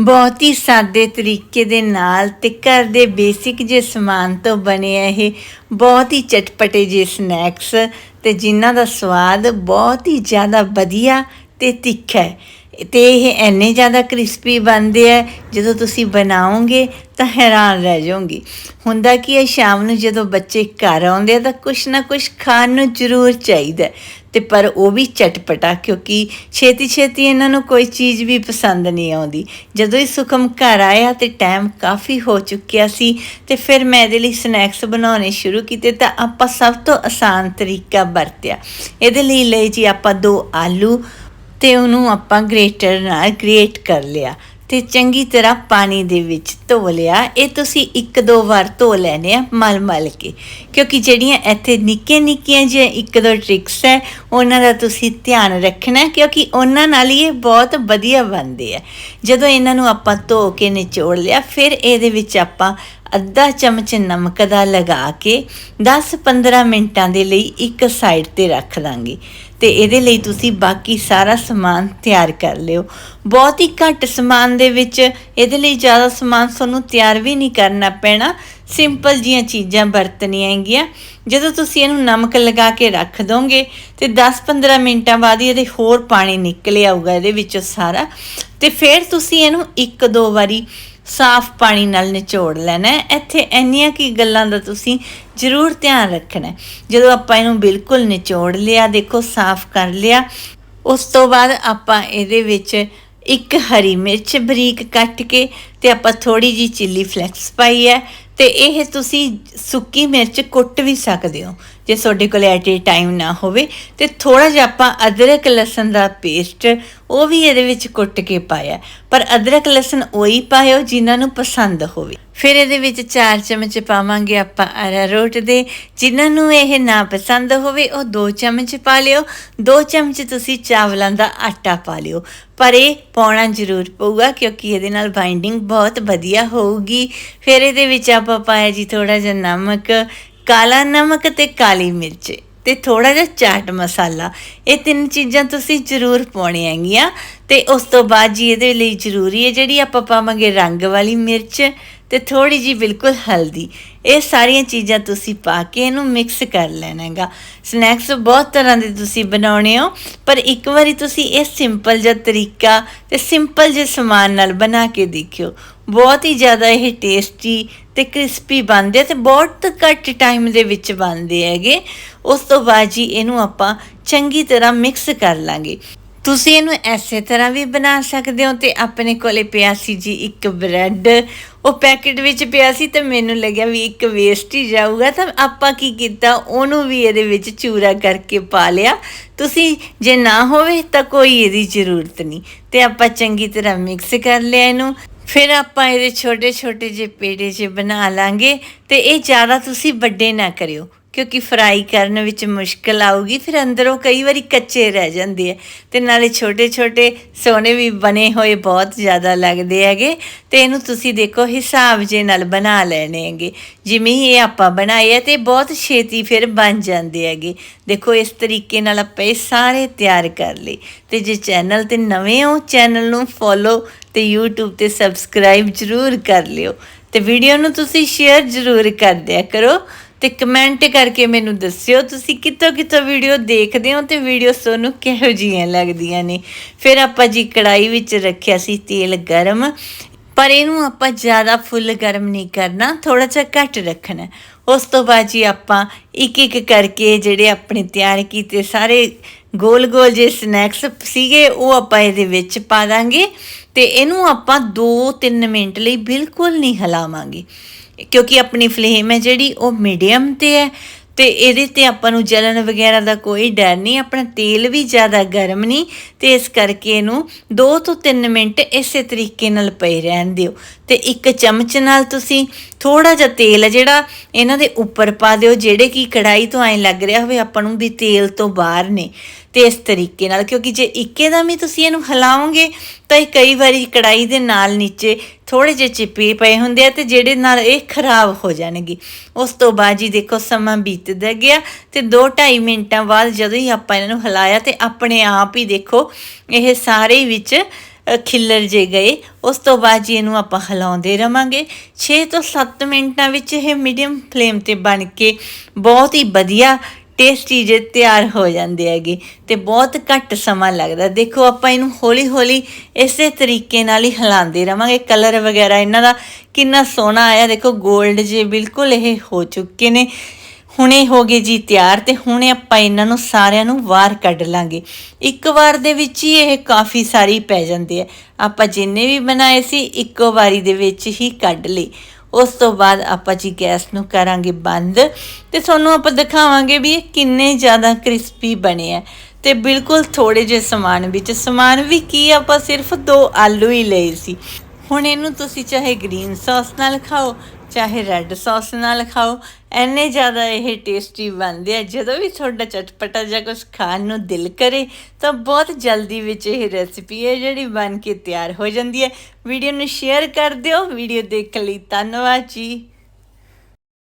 ਬਹੁਤ ਹੀ ਸਾਦੇ ਤਰੀਕੇ ਦੇ ਨਾਲ ਤੇ ਘਰ ਦੇ ਬੇਸਿਕ ਜੇ ਸਮਾਨ ਤੋਂ ਬਣੇ ਇਹ ਬਹੁਤ ਹੀ ਚਟਪਟੇ ਜੇ ਸਨੈਕਸ ਤੇ ਜਿਨ੍ਹਾਂ ਦਾ ਸਵਾਦ ਬਹੁਤ ਹੀ ਜ਼ਿਆਦਾ ਵਧੀਆ ਤੇ ਤਿੱਖਾ ਹੈ। ਤੇ ਇਹ ਇੰਨੇ ਜ਼ਿਆਦਾ ਕ੍ਰਿਸਪੀ ਬਣਦੇ ਆ, ਜਦੋਂ ਤੁਸੀਂ ਬਣਾਓਗੇ ਤਾਂ ਹੈਰਾਨ ਰਹਿ ਜਾਓਗੇ। ਹੁੰਦਾ ਕੀ ਹੈ ਸ਼ਾਮ ਨੂੰ ਜਦੋਂ ਬੱਚੇ ਘਰ ਆਉਂਦੇ ਆ ਤਾਂ ਕੁਛ ਨਾ ਕੁਛ ਖਾਣ ਨੂੰ ਜ਼ਰੂਰ ਚਾਹੀਦਾ ਹੈ। ਤੇ ਪਰ ਉਹ ਵੀ ਚਟਪਟਾ, ਕਿਉਂਕਿ ਛੇਤੀ ਛੇਤੀ ਇਹਨਾਂ ਨੂੰ ਕੋਈ ਚੀਜ਼ ਵੀ ਪਸੰਦ ਨਹੀਂ ਆਉਂਦੀ। ਜਦੋਂ ਹੀ ਸੁਖਮ ਘਰ ਆਇਆ ਤੇ ਟਾਈਮ ਕਾਫੀ ਹੋ ਚੁੱਕਿਆ ਸੀ ਤੇ ਫਿਰ ਮੈਂ ਇਹਦੇ ਲਈ ਸਨੈਕਸ ਬਣਾਉਣੇ ਸ਼ੁਰੂ ਕੀਤੇ ਤਾਂ ਆਪਾਂ ਸਭ ਤੋਂ ਆਸਾਨ ਤਰੀਕਾ ਵਰਤਿਆ। ਇਹਦੇ ਲਈ ਲਈ ਜੀ ਆਪਾਂ ਦੋ ਆਲੂ ਤੇ ਉਹਨੂੰ ਆਪਾਂ ਗ੍ਰੇਟਰ ਨਾਲ ਗ੍ਰੇਟ ਕਰ ਲਿਆ ਤੇ ਚੰਗੀ ਤਰ੍ਹਾਂ ਪਾਣੀ ਦੇ ਵਿੱਚ ਧੋ ਲਿਆ। ਇਹ ਤੁਸੀਂ ਇੱਕ ਦੋ ਵਾਰ ਧੋ ਲੈਣੇ ਆ ਮਲ ਮਲ ਕੇ। ਕਿਉਂਕਿ ਜਿਹੜੀਆਂ ਇੱਥੇ ਨਿੱਕੀਆਂ ਨਿੱਕੀਆਂ ਜਿਹੀਆਂ ਇੱਕ ਦੋ ਟ੍ਰਿਕਸ ਹੈ, ਉਹਨਾਂ ਦਾ ਤੁਸੀਂ ਧਿਆਨ ਰੱਖਣਾ, ਕਿਉਂਕਿ ਉਹਨਾਂ ਨਾਲ ਹੀ ਇਹ ਬਹੁਤ ਵਧੀਆ ਬਣਦੇ ਆ। ਜਦੋਂ ਇਹਨਾਂ ਨੂੰ ਆਪਾਂ ਧੋ ਕੇ ਨਿਚੋੜ ਲਿਆ, ਫਿਰ ਇਹਦੇ ਵਿੱਚ ਆਪਾਂ ਅੱਧਾ ਚਮਚ ਨਮਕ ਦਾ ਲਗਾ ਕੇ 10-15 ਮਿੰਟਾਂ ਦੇ ਲਈ ਇੱਕ ਸਾਈਡ ਤੇ ਰੱਖ ਦਾਂਗੇ। ਤੇ ਇਹਦੇ ਲਈ ਤੁਸੀਂ ਬਾਕੀ ਸਾਰਾ ਸਮਾਨ ਤਿਆਰ ਕਰ ਲਿਓ। ਬਹੁਤ ਹੀ ਘੱਟ ਸਮਾਨ ਦੇ ਵਿੱਚ ਇਹਦੇ ਲਈ ਜ਼ਿਆਦਾ ਸਮਾਨ ਤੁਹਾਨੂੰ ਤਿਆਰ ਵੀ ਨਹੀਂ ਕਰਨਾ ਪੈਣਾ। ਸਿੰਪਲ ਜੀਆਂ ਚੀਜ਼ਾਂ ਵਰਤਣੀਆਂ ਹੈਗੀਆਂ। ਜਦੋਂ ਤੁਸੀਂ ਇਹਨੂੰ ਨਮਕ ਲਗਾ ਕੇ ਰੱਖ ਦੋਗੇ ਤੇ 10-15 ਮਿੰਟਾਂ ਬਾਅਦ ਹੀ ਇਹਦੇ ਹੋਰ ਪਾਣੀ ਨਿਕਲ ਆਊਗਾ ਇਹਦੇ ਵਿੱਚੋਂ ਸਾਰਾ। ਤੇ ਫਿਰ ਤੁਸੀਂ ਇਹਨੂੰ ਇੱਕ ਦੋ ਵਾਰੀ ਸਾਫ਼ ਪਾਣੀ ਨਾਲ ਨਿਚੋੜ ਲੈਣਾ ਇੱਥੇ ਇੰਨੀਆਂ ਕੀ ਗੱਲਾਂ ਦਾ ਤੁਸੀਂ ਜ਼ਰੂਰ ਧਿਆਨ ਰੱਖਣਾ ਜਦੋਂ ਆਪਾਂ ਇਹਨੂੰ ਬਿਲਕੁਲ ਨਿਚੋੜ ਲਿਆ, ਦੇਖੋ ਸਾਫ਼ ਕਰ ਲਿਆ, ਉਸ ਤੋਂ ਬਾਅਦ ਆਪਾਂ ਇਹਦੇ ਵਿੱਚ ਇੱਕ ਹਰੀ ਮਿਰਚ ਬਰੀਕ ਕੱਟ ਕੇ ਤੇ ਆਪਾਂ ਥੋੜੀ ਜੀ ਚਿੱਲੀ ਫਲੈਕਸ ਪਾਈ ਹੈ। ਤੇ ਇਹ ਤੁਸੀਂ ਸੁੱਕੀ ਮਿਰਚ ਕੁੱਟ ਵੀ ਸਕਦੇ ਹੋ। ਜੇ ਤੁਹਾਡੇ ਕੋਲ ਐਟ ਏ ਟਾਈਮ ਨਾ ਹੋਵੇ, ਤੇ ਥੋੜਾ ਜਿਹਾ ਆਪਾਂ ਅਦਰਕ ਲਸਣ ਦਾ ਪੇਸਟ ਉਹ ਵੀ ਇਹਦੇ ਵਿੱਚ ਕੁੱਟ ਕੇ ਪਾਇਆ। ਪਰ ਅਦਰਕ ਲਸਣ ਉਹੀ ਪਾਇਓ ਜਿਨ੍ਹਾਂ ਨੂੰ ਪਸੰਦ ਹੋਵੇ। ਫਿਰ ਇਹਦੇ ਵਿੱਚ 4 ਚਮਚ ਪਾਵਾਂਗੇ ਆਪਾਂ ਅਰਾਰੋਟ ਦੇ। ਜਿਨ੍ਹਾਂ ਨੂੰ ਇਹ ਨਾ ਪਸੰਦ ਹੋਵੇ, ਉਹ 2 ਚਮਚ ਪਾ ਲਿਓ। 2 ਚਮਚ ਤੁਸੀਂ ਚਾਵਲਾਂ ਦਾ ਆਟਾ ਪਾ ਲਿਓ। ਪਰ ਇਹ ਪਾਉਣਾ ਜ਼ਰੂਰ ਪਊਗਾ ਕਿਉਂਕਿ ਇਹਦੇ ਨਾਲ ਬਾਈਂਡਿੰਗ ਬਹੁਤ ਵਧੀਆ ਹੋਊਗੀ। ਫਿਰ ਇਹਦੇ ਵਿੱਚ ਆਪਾਂ ਪਾਇਆ ਜੀ ਥੋੜਾ ਜਿਹਾ ਨਮਕ ਕਾਲਾ ਨਮਕ ਤੇ ਕਾਲੀ ਮਿਰਚ ਤੇ ਥੋੜਾ ਜਿਹਾ ਚਾਟ ਮਸਾਲਾ, ਇਹ ਤਿੰਨ ਚੀਜ਼ਾਂ ਤੁਸੀਂ ਜ਼ਰੂਰ ਪਾਉਣੀਆਂ ਹੈਗੀਆਂ ਤੇ ਉਸ ਤੋਂ ਬਾਅਦ ਜੀ ਇਹਦੇ ਲਈ ਜ਼ਰੂਰੀ ਹੈ ਜਿਹੜੀ ਆਪਾਂ ਪਾਵਾਂਗੇ ਰੰਗ ਵਾਲੀ ਮਿਰਚ ਤੇ ਥੋੜੀ ਜੀ ਬਿਲਕੁਲ ਹਲਦੀ। ਇਹ ਸਾਰੀਆਂ ਚੀਜ਼ਾਂ ਤੁਸੀਂ ਪਾ ਕੇ ਇਹਨੂੰ ਮਿਕਸ ਕਰ ਲੈਣਾ ਹੈਗਾ। ਸਨੈਕਸ ਬਹੁਤ ਤਰ੍ਹਾਂ ਦੇ ਤੁਸੀਂ ਬਣਾਉਣੇ ਹੋ, ਪਰ ਇੱਕ ਵਾਰੀ ਤੁਸੀਂ ਇਹ ਸਿੰਪਲ ਜਿਹਾ ਤਰੀਕਾ ਤੇ ਸਿੰਪਲ ਜਿਹੇ ਸਮਾਨ ਨਾਲ ਬਣਾ ਕੇ ਦੇਖਿਓ। ਬਹੁਤ ਹੀ ਜ਼ਿਆਦਾ ਇਹ ਟੇਸਟੀ ਤੇ ਕ੍ਰਿਸਪੀ ਬਣਦੇ ਆ ਤੇ ਬਹੁਤ ਘੱਟ ਟਾਈਮ ਦੇ ਵਿੱਚ ਬਣਦੇ ਹੈਗੇ। ਉਸ ਤੋਂ ਬਾਅਦ ਜੀ ਇਹਨੂੰ ਆਪਾਂ ਚੰਗੀ ਤਰ੍ਹਾਂ ਮਿਕਸ ਕਰ ਲਾਂਗੇ। ਤੁਸੀਂ ਇਹਨੂੰ ਐਸੇ ਤਰ੍ਹਾਂ ਵੀ ਬਣਾ ਸਕਦੇ ਹੋ ਤੇ ਆਪਣੇ ਕੋਲੇ ਪਿਆ ਸੀ ਜੀ ਇੱਕ ਬ੍ਰੈਡ। ਉਹ ਪੈਕੇਟ ਵਿੱਚ ਪਿਆ ਸੀ ਤੇ ਮੈਨੂੰ ਲੱਗਿਆ ਵੀ ਇੱਕ ਵੇਸਟ ਹੀ ਜਾਊਗਾ। ਤਾਂ ਆਪਾਂ ਕੀ ਕੀਤਾ, ਉਹਨੂੰ ਵੀ ਇਹਦੇ ਵਿੱਚ ਚੂਰਾ ਕਰਕੇ ਪਾ ਲਿਆ। ਤੁਸੀਂ ਜੇ ਨਾ ਹੋਵੇ ਤਾਂ ਕੋਈ ਇਹਦੀ ਜ਼ਰੂਰਤ ਨਹੀਂ। ਤੇ ਆਪਾਂ ਚੰਗੀ ਤਰ੍ਹਾਂ ਮਿਕਸ ਕਰ ਲਿਆ ਇਹਨੂੰ। ਫਿਰ ਆਪਾਂ ਇਹਦੇ ਛੋਟੇ ਛੋਟੇ ਜਿਹੇ ਪੇੜੇ 'ਚ ਬਣਾ ਲਾਂਗੇ ਤੇ ਇਹ ਜ਼ਿਆਦਾ ਤੁਸੀਂ ਵੱਡੇ ਨਾ ਕਰਿਓ। ਕਿਉਂਕਿ ਫਰਾਈ ਕਰਨ ਵਿੱਚ ਮੁਸ਼ਕਲ ਆਊਗੀ, ਫਿਰ ਅੰਦਰੋਂ ਕਈ ਵਾਰੀ ਕੱਚੇ ਰਹਿ ਜਾਂਦੇ ਆ। ਤੇ ਨਾਲੇ ਛੋਟੇ ਛੋਟੇ ਸੋਨੇ ਵੀ ਬਣੇ ਹੋਏ ਬਹੁਤ ਜ਼ਿਆਦਾ ਲੱਗਦੇ ਹੈਗੇ। ਤੇ ਇਹਨੂੰ ਤੁਸੀਂ ਦੇਖੋ, ਹਿਸਾਬ ਜੇ ਨਾਲ ਬਣਾ ਲੈਣੇ ਹੈਗੇ। ਜਿਵੇਂ ਇਹ ਆਪਾਂ ਬਣਾਏ ਆ ਤੇ ਬਹੁਤ ਛੇਤੀ ਫਿਰ ਬਣ ਜਾਂਦੇ ਹੈਗੇ। ਦੇਖੋ, ਇਸ ਤਰੀਕੇ ਨਾਲ ਆਪਾਂ ਇਹ ਸਾਰੇ ਤਿਆਰ ਕਰ ਲਈ ਤੇ ਜੇ ਚੈਨਲ ਤੇ ਨਵੇਂ ਹੋ, ਚੈਨਲ ਨੂੰ ਫੋਲੋ ਤੇ YouTube ਤੇ ਸਬਸਕ੍ਰਾਈਬ ਜ਼ਰੂਰ ਕਰ ਲਿਓ। ਤੇ ਵੀਡੀਓ ਨੂੰ ਤੁਸੀਂ ਸ਼ੇਅਰ ਜ਼ਰੂਰ ਕਰ ਦਿਆ ਕਰੋ। ਤੇ ਕਮੈਂਟ ਕਰਕੇ ਮੈਨੂੰ ਦੱਸਿਓ, ਤੁਸੀਂ ਕਿੱਥੋਂ ਕਿੱਥੋਂ ਵੀਡੀਓ ਦੇਖਦੇ ਹੋ ਤੇ ਵੀਡੀਓ ਤੁਹਾਨੂੰ ਕਿਹੋ ਜੀਆਂ ਲੱਗਦੀਆਂ ਨੇ? ਫਿਰ ਆਪਾਂ ਜੀ ਕੜਾਈ ਵਿੱਚ ਰੱਖਿਆ ਸੀ ਤੇਲ ਗਰਮ, ਪਰ ਇਹਨੂੰ ਆਪਾਂ ਜ਼ਿਆਦਾ ਫੁੱਲ ਗਰਮ ਨਹੀਂ ਕਰਨਾ ਥੋੜਾ ਜਿਹਾ ਘੱਟ ਰੱਖਣਾ। ਉਸ ਤੋਂ ਬਾਅਦ ਜੀ ਆਪਾਂ ਇੱਕ ਇੱਕ ਕਰਕੇ ਜਿਹੜੇ ਆਪਣੇ ਤਿਆਰ ਕੀਤੇ ਸਾਰੇ ਗੋਲ ਗੋਲ ਜੇ ਸਨੈਕਸ ਸੀਗੇ, ਉਹ ਆਪਾਂ ਇਹਦੇ ਵਿੱਚ ਪਾ ਦਾਂਗੇ ਤੇ ਇਹਨੂੰ ਆਪਾਂ 2-3 ਮਿੰਟ ਲਈ ਬਿਲਕੁਲ ਨਹੀਂ ਹਿਲਾਵਾਂਗੇ। ਕਿਉਂਕਿ ਆਪਣੀ ਫਲੇਮ ਹੈ ਜਿਹੜੀ, ਉਹ ਮੀਡੀਅਮ ਤੇ ਹੈ। ਤੇ ਇਹਦੇ ਤੇ ਆਪਾਂ ਨੂੰ ਜਲਨ ਵਗੈਰਾ ਦਾ ਕੋਈ ਡਰ ਨਹੀਂ, ਆਪਣਾ ਤੇਲ ਵੀ ਜ਼ਿਆਦਾ ਗਰਮ ਨਹੀਂ। ਤੇ ਇਸ ਕਰਕੇ ਇਹਨੂੰ 2 ਤੋਂ 3 ਮਿੰਟ ਇਸੇ ਤਰੀਕੇ ਨਾਲ ਪਏ ਰਹਿਣ ਦਿਓ। ਤੇ ਇੱਕ ਚਮਚ ਨਾਲ ਤੁਸੀਂ ਥੋੜਾ ਜਿਹਾ ਤੇਲ ਹੈ ਜਿਹੜਾ ਇਹਨਾਂ ਦੇ ਉੱਪਰ ਪਾ ਦਿਓ, ਜਿਹੜੇ ਕਿ ਕੜਾਈ ਤੋਂ ਐਂ ਲੱਗ ਰਿਹਾ ਹੋਵੇ, ਆਪਾਂ ਨੂੰ ਵੀ ਤੇਲ ਤੋਂ ਬਾਹਰ ਨੇ। ਤੇ ਇਸ ਤਰੀਕੇ ਨਾਲ ਕਿਉਂਕਿ ਜੇ ਇੱਕੇ ਦਮ ਹੀ ਤੁਸੀਂ ਇਹਨੂੰ ਹਿਲਾਓਗੇ ਤਾਂ ਇਹ ਕਈ ਵਾਰੀ ਕੜਾਈ ਦੇ ਨਾਲ ਨੀਚੇ ਥੋੜੇ ਜਿਹੇ ਚਿਪੇ ਪਏ ਹੁੰਦੇ ਆ ਤੇ ਜਿਹੜੇ ਨਾਲ ਇਹ ਖਰਾਬ ਹੋ ਜਾਣਗੇ। ਉਸ ਤੋਂ ਬਾਅਦ ਜੀ ਦੇਖੋ ਸਮਾਂ ਬੀਤਦਾ ਗਿਆ ਤੇ 2-2.5 ਮਿੰਟਾਂ ਬਾਅਦ ਜਦੋਂ ਹੀ ਆਪਾਂ ਇਹਨਾਂ ਨੂੰ ਹਿਲਾਇਆ ਤੇ ਆਪਣੇ ਆਪ ਹੀ ਦੇਖੋ ਇਹ ਸਾਰੇ ਵਿੱਚ ਅ, ਖਿੱਲਰ ਜੇ ਗਏ। ਉਸ ਤੋਂ ਬਾਅਦ ਜੀ ਇਹਨੂੰ ਆਪਾਂ ਹਿਲਾਉਂਦੇ ਰਵਾਂਗੇ। 6 ਤੋਂ 7 ਮਿੰਟਾਂ ਵਿੱਚ ਇਹ ਮੀਡੀਅਮ ਫਲੇਮ ਤੇ ਬਣ ਕੇ ਬਹੁਤ ਹੀ ਵਧੀਆ ਟੇਸਟੀ ਜੇ ਤਿਆਰ ਹੋ ਜਾਂਦੇ ਹੈਗੇ ਤੇ ਬਹੁਤ ਘੱਟ ਸਮਾਂ ਲੱਗਦਾ। ਦੇਖੋ, ਆਪਾਂ ਇਹਨੂੰ ਹੌਲੀ ਹੌਲੀ ਇਸੇ ਤਰੀਕੇ ਨਾਲ ਹੀ ਹਿਲਾਉਂਦੇ ਰਵਾਂਗੇ। ਕਲਰ ਵਗੈਰਾ ਇਹਨਾਂ ਦਾ ਕਿੰਨਾ ਸੋਹਣਾ ਆਇਆ। ਦੇਖੋ 골ਡ ਜੇ ਬਿਲਕੁਲ ਇਹ ਹੋ ਚੁੱਕੇ ਨੇ। ਹੁਣੇ ਹੋ ਗਏ ਜੀ ਤਿਆਰ ਤੇ ਹੁਣੇ ਆਪਾਂ ਇਹਨਾਂ ਨੂੰ ਸਾਰਿਆਂ ਨੂੰ ਵਾਰ ਕੱਢ ਲਾਂਗੇ। ਇੱਕ ਵਾਰ ਦੇ ਵਿੱਚ ਹੀ ਇਹ ਕਾਫੀ ਸਾਰੀ ਪੈ ਜਾਂਦੀ ਹੈ ਆਪਾਂ ਜਿੰਨੇ ਵੀ ਬਣਾਏ ਸੀ, ਇੱਕੋ ਵਾਰੀ ਦੇ ਵਿੱਚ ਹੀ ਕੱਢ ਲਈ ਉਸ ਤੋਂ ਬਾਅਦ ਆਪਾਂ ਜੀ ਗੈਸ ਨੂੰ ਕਰਾਂਗੇ ਬੰਦ ਤੇ ਤੁਹਾਨੂੰ ਆਪਾਂ ਦਿਖਾਵਾਂਗੇ ਵੀ ਇਹ ਕਿੰਨੇ ਜ਼ਿਆਦਾ ਕ੍ਰਿਸਪੀ ਬਣੇ ਆ। ਤੇ ਬਿਲਕੁਲ ਥੋੜੇ ਜਿਹੇ ਸਮਾਨ ਵਿੱਚ, ਸਮਾਨ ਵੀ ਕੀ ਆਪਾਂ ਸਿਰਫ ਦੋ ਆਲੂ ਹੀ ਲਏ ਸੀ। ਹੁਣ ਇਹਨੂੰ ਤੁਸੀਂ ਚਾਹੇ ਗ੍ਰੀਨ ਸੌਸ ਨਾਲ ਖਾਓ ਚਾਹੇ ਰੈੱਡ ਸੌਸ ਨਾਲ ਖਾਓ, ਐਨੇ ਜ਼ਿਆਦਾ ਇਹ ਟੇਸਟੀ ਬਣਦੇ ਆ, ਜਦੋਂ ਵੀ ਤੁਹਾਡਾ ਚਟਪਟਾ ਜਾਂ ਕੁਝ ਖਾਣ ਨੂੰ ਦਿਲ ਕਰੇ, ਤਾਂ ਬਹੁਤ ਜਲਦੀ ਵਿੱਚ ਇਹ ਰੈਸਿਪੀ ਹੈ ਜਿਹੜੀ ਬਣ ਕੇ ਤਿਆਰ ਹੋ ਜਾਂਦੀ ਹੈ। ਵੀਡੀਓ ਨੂੰ ਸ਼ੇਅਰ ਕਰ ਦਿਓ, ਵੀਡੀਓ ਦੇਖਣ ਲਈ ਧੰਨਵਾਦ ਜੀ।